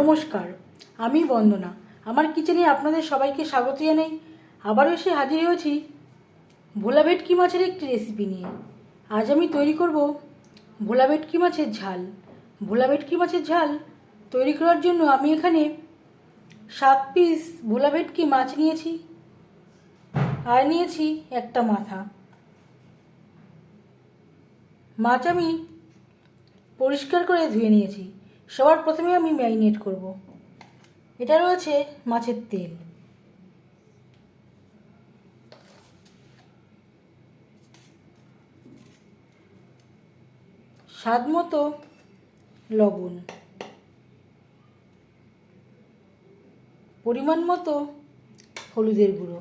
নমস্কার, আমি বন্দনা। আমার কিচেনে আপনাদের সবাইকে স্বাগত জানাই। আবারও এসে হাজির হয়েছি ভোলা ভেটকি মাছের একটি রেসিপি নিয়ে। আজ আমি তৈরি করব ভোলা ভেটকি মাছের ঝাল। ভোলা ভেটকি মাছের ঝাল তৈরি করার জন্য আমি এখানে সাত পিস ভোলা ভেটকি মাছ নিয়েছি। আর নিয়েছি একটা মাথা। মাছ আমি পরিষ্কার করে ধুয়ে নিয়েছি। সবার প্রথমে আমি ম্যারিনেট করব। এটা রয়েছে মাছের তেল। স্বাদ মতো লবণ। পরিমাণ মতো হলুদের গুঁড়ো।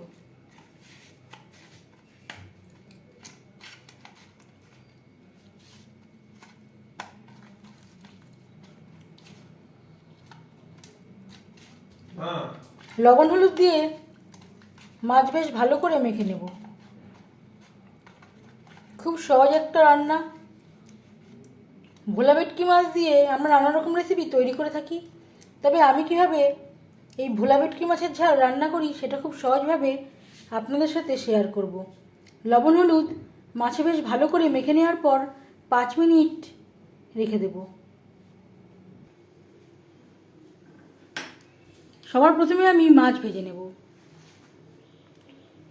লবণ হলুদ দিয়ে মাছ বেশ ভালো করে মেখে নেব। খুব সহজ একটা রান্না। ভোলা ভেটকি মাছ দিয়ে আমরা নানা রকম রেসিপি তৈরি করে থাকি। তবে আমি কীভাবে এই ভোলা ভেটকি মাছের ঝাল রান্না করি সেটা খুব সহজভাবে আপনাদের সাথে শেয়ার করব। লবণ হলুদ মাছে বেশ ভালো করে মেখে নেওয়ার পর পাঁচ মিনিট রেখে দেবো। সবার প্রথমে আমি মাছ ভেজে নেব।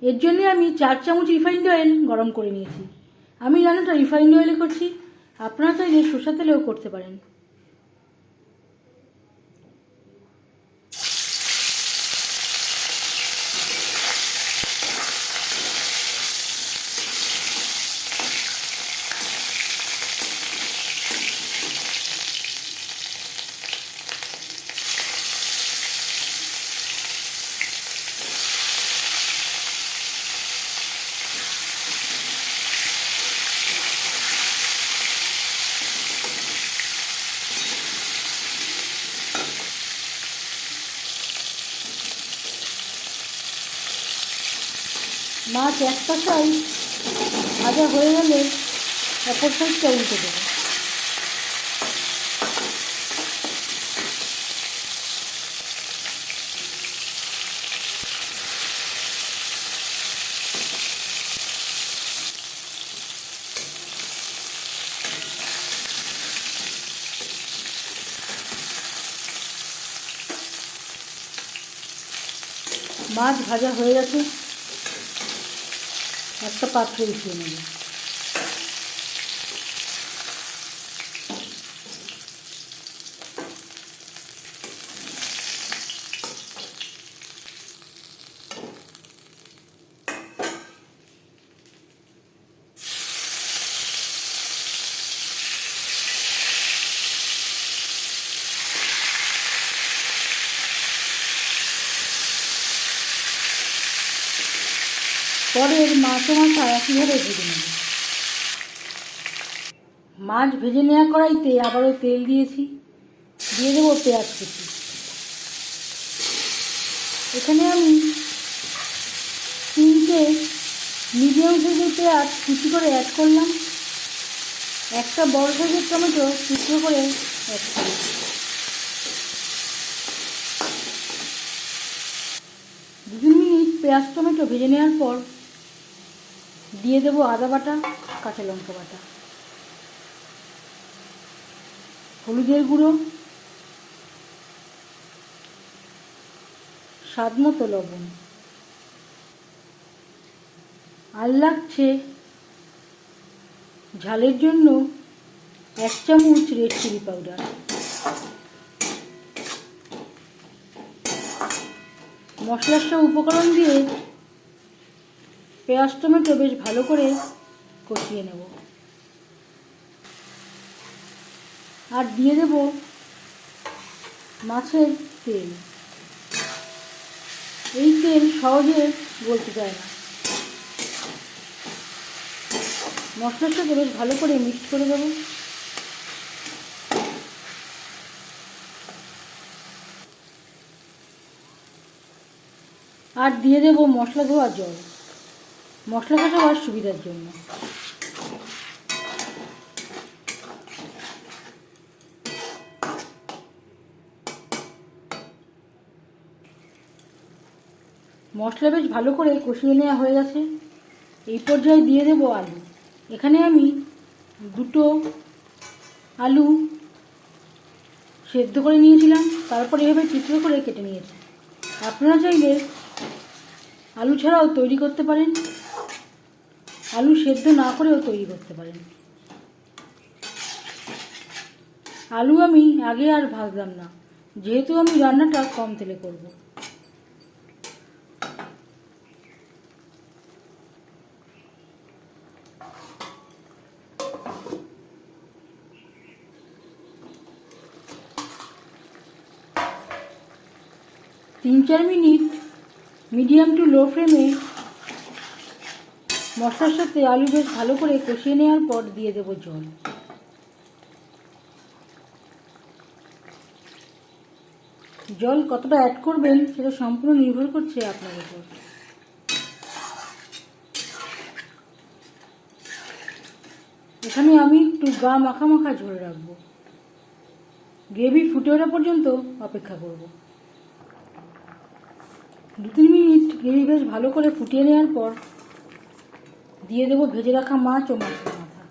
এর জন্যে আমি চার চামচ রিফাইন্ড অয়েল গরম করে নিয়েছি। আমি রান্নাটা রিফাইন্ড অয়েলে করছি, আপনারা চাইলে সরষা তেলেও করতে পারেন। মাছ এক পাশাই ভাজা হয়ে গেলে অপর সাইডটা উল্টে দেবো। মাছ ভাজা হয়ে গেছে। একটা পাত্রে পরের মাছ ও মাথা একইভাবে ভেজে নেব মাছ ভেজে নেওয়া কড়াইতে আবারও তেল দিয়েছি, দিয়ে দেবো পেঁয়াজ কুচি। এখানে আমি তিনটে মিডিয়াম সাইজের পেঁয়াজ কুচি করে অ্যাড করলাম। একটা বড় সাইজের টমেটো কুচো করে অ্যাড করলাম। দু মিনিট পেঁয়াজ টমেটো ভেজে নেওয়ার পর দিয়ে দেবো আদা বাটা, কাঁচা লঙ্কা বাটা। হলুদের গুঁড়ো, স্বাদ মতো লবণ। আর লাগছে ঝালের জন্য এক চামচ রেড চিলি পাউডার মশলার সব উপকরণ দিয়ে পেঁয়াজ টমেটো বেশ ভালো করে কষিয়ে নেব। আর দিয়ে দেব মাছের তেল। এই তেল সহজে গলতে চায় না। মশলার সাথে বেশ ভালো করে মিক্স করে দেবো। আর দিয়ে দেব মশলা ধোয়া জল। মশলা কাটা হওয়ার সুবিধার জন্য। মশলা বেশ ভালো করে কষিয়ে নেওয়া হয়ে গেছে। এই পর্যায়ে দিয়ে দেবো আলু। এখানে আমি দুটো আলু সেদ্ধ করে নিয়েছিলাম। তারপর এভাবে চিত্র করে কেটে নিয়েছি। আপনারা চাইলে আলু ছাড়াও তৈরি করতে পারেন। আলু সেদ্ধ না করেও তৈরি করতে পারেন। আলু আমি আগে আর ভাজলাম না। যেহেতু আমি রান্নাটা কম তেলে করব। তিন চার মিনিট মিডিয়াম টু লো ফ্লেমে মশলার সাথে আলু বেশ ভালো করে কষিয়ে নেওয়ার পর দিয়ে দেবো জল। জল কতটা অ্যাড করবেন সেটা সম্পূর্ণ নির্ভর করছে আপনার উপর। এখানে আমি একটু গা মাখা মাখা ঝোল রাখব। গ্রেভি ফুটে ওঠা পর্যন্ত অপেক্ষা করব। দু তিন মিনিট গ্রেভি বেশ ভালো করে ফুটিয়ে নেওয়ার পর দিয়ে দেবো ভেজে রাখা মাছ ও মাছের মাথা।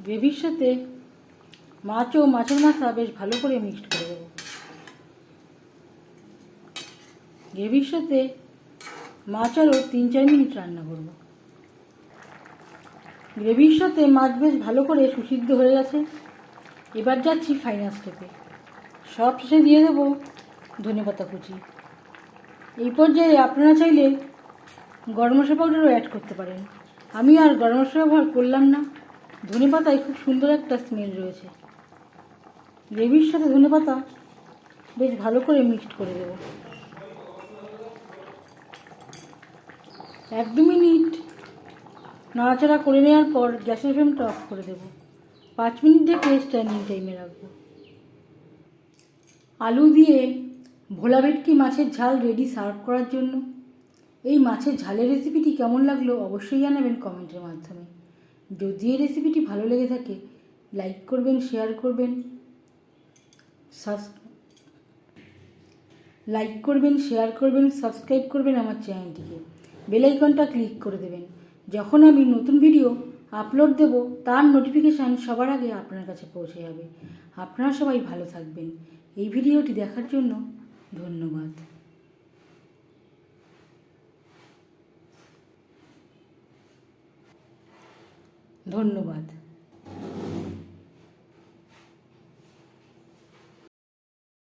গ্রেভির সাথে মাছ ও মাছের মাথা বেশ ভালো করে মিক্সড করে দেবো। গ্রেভির সাথে মাছ আরও তিন চার মিনিট রান্না করব। গ্রেভির সাথে মাছ বেশ ভালো করে সুসিদ্ধ হয়ে গেছে। এবার যাচ্ছি ফাইনাল স্টেপে সব শেষে দিয়ে দেবো ধনেপাতা কুচি। এই পর্যায়ে আপনারা চাইলে গরম মশলা পাউডারও অ্যাড করতে পারেন। আমি আর গরম মশলা ব্যবহার করলাম না। ধনেপাতায় খুব সুন্দর একটা স্মেল রয়েছে। গ্রেভির সাথে ধনেপাতা বেশ ভালো করে মিক্সড করে দেবো। এক দু মিনিট নাড়াচাড়া করে নেওয়ার পর গ্যাসের ফ্লেমটা অফ করে দেবো। পাঁচ মিনিট ঢেকে স্ট্যান্ডিং টাইমে রাখব। আলু দিয়ে ভোলা ভেটকি মাছের ঝাল রেডি সার্ভ করার জন্য। এই মাছের ঝালের রেসিপিটি কেমন লাগল অবশ্যই জানাবেন কমেন্টের মাধ্যমে। যদি এই রেসিপিটি ভালো লেগে থাকে লাইক করবেন শেয়ার করবেন লাইক করবেন শেয়ার করবেন সাবস্ক্রাইব করবেন আমার চ্যানেলটিকে বেল আইকনটা ক্লিক করে দেবেন। যখন আমি নতুন ভিডিও আপলোড দেব, তার নোটিফিকেশান সবার আগে আপনার কাছে পৌঁছে যাবে। আপনারা সবাই ভালো থাকবেন। এই ভিডিওটি দেখার জন্য ধন্যবাদ। ধন্যবাদ।